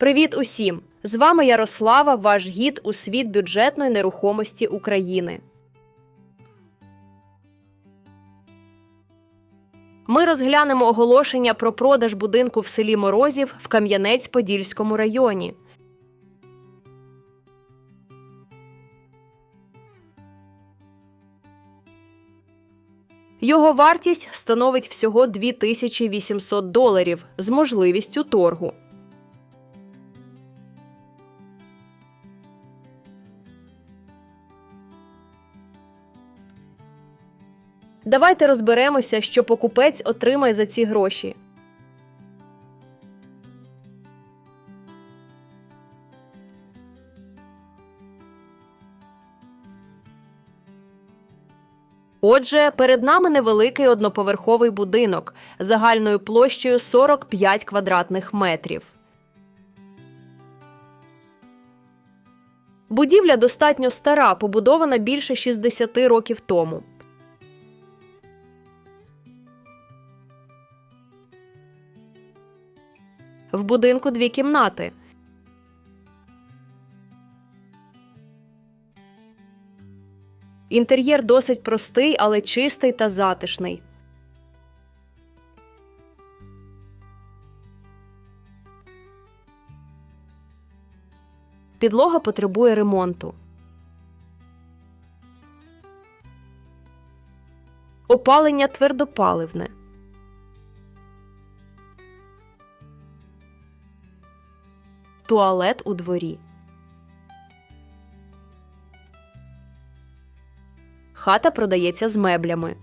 Привіт усім! З вами Ярослава, ваш гід у світ бюджетної нерухомості України. Ми розглянемо оголошення про продаж будинку в селі Морозів в Кам'янець-Подільському районі. Його вартість становить всього 2800 доларів з можливістю торгу. Давайте розберемося, що покупець отримає за ці гроші. Отже, перед нами невеликий одноповерховий будинок загальною площею 45 квадратних метрів. Будівля достатньо стара, побудована більше 60 років тому. В будинку дві кімнати. Інтер'єр досить простий, але чистий та затишний. Підлога потребує ремонту. Опалення твердопаливне. Туалет у дворі. Хата продається з меблями.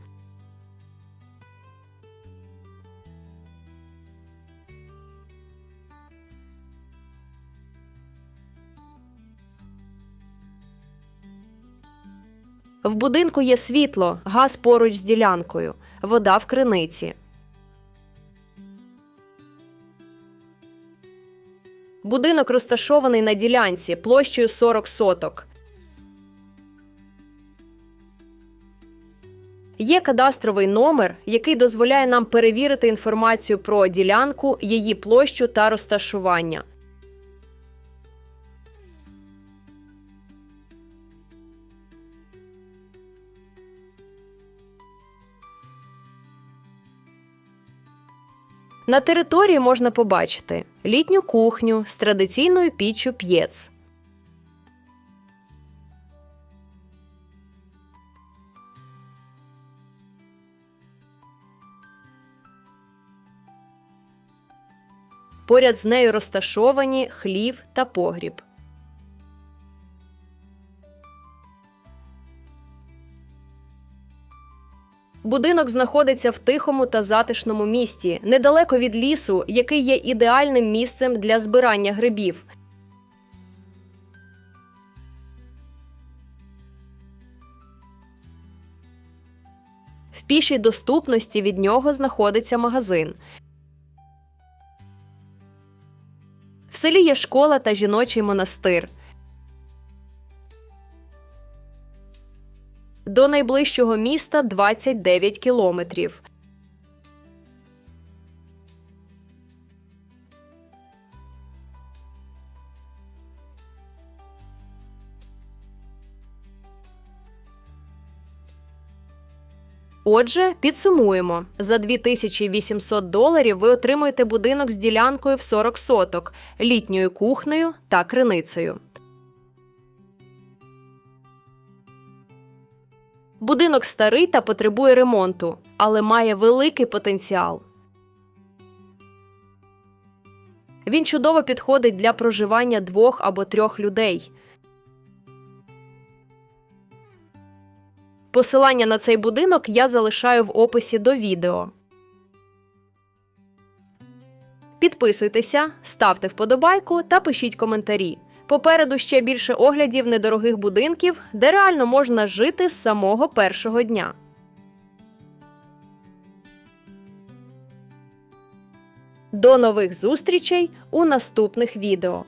В будинку є світло, газ поруч з ділянкою, вода в криниці. Будинок розташований на ділянці площею 40 соток. Є кадастровий номер, який дозволяє нам перевірити інформацію про ділянку, її площу та розташування. На території можна побачити літню кухню з традиційною піччю п'єц. Поряд з нею розташовані хлів та погріб. Будинок знаходиться в тихому та затишному місті, недалеко від лісу, який є ідеальним місцем для збирання грибів. В пішій доступності від нього знаходиться магазин. В селі є школа та жіночий монастир. До найближчого міста 29 кілометрів. Отже, підсумуємо: за 2800 доларів ви отримуєте будинок з ділянкою в 40 соток, літньою кухнею та криницею. Будинок старий та потребує ремонту, але має великий потенціал. Він чудово підходить для проживання двох або трьох людей. Посилання на цей будинок я залишаю в описі до відео. Підписуйтеся, ставте вподобайку та пишіть коментарі. Попереду ще більше оглядів недорогих будинків, де реально можна жити з самого першого дня. До нових зустрічей у наступних відео.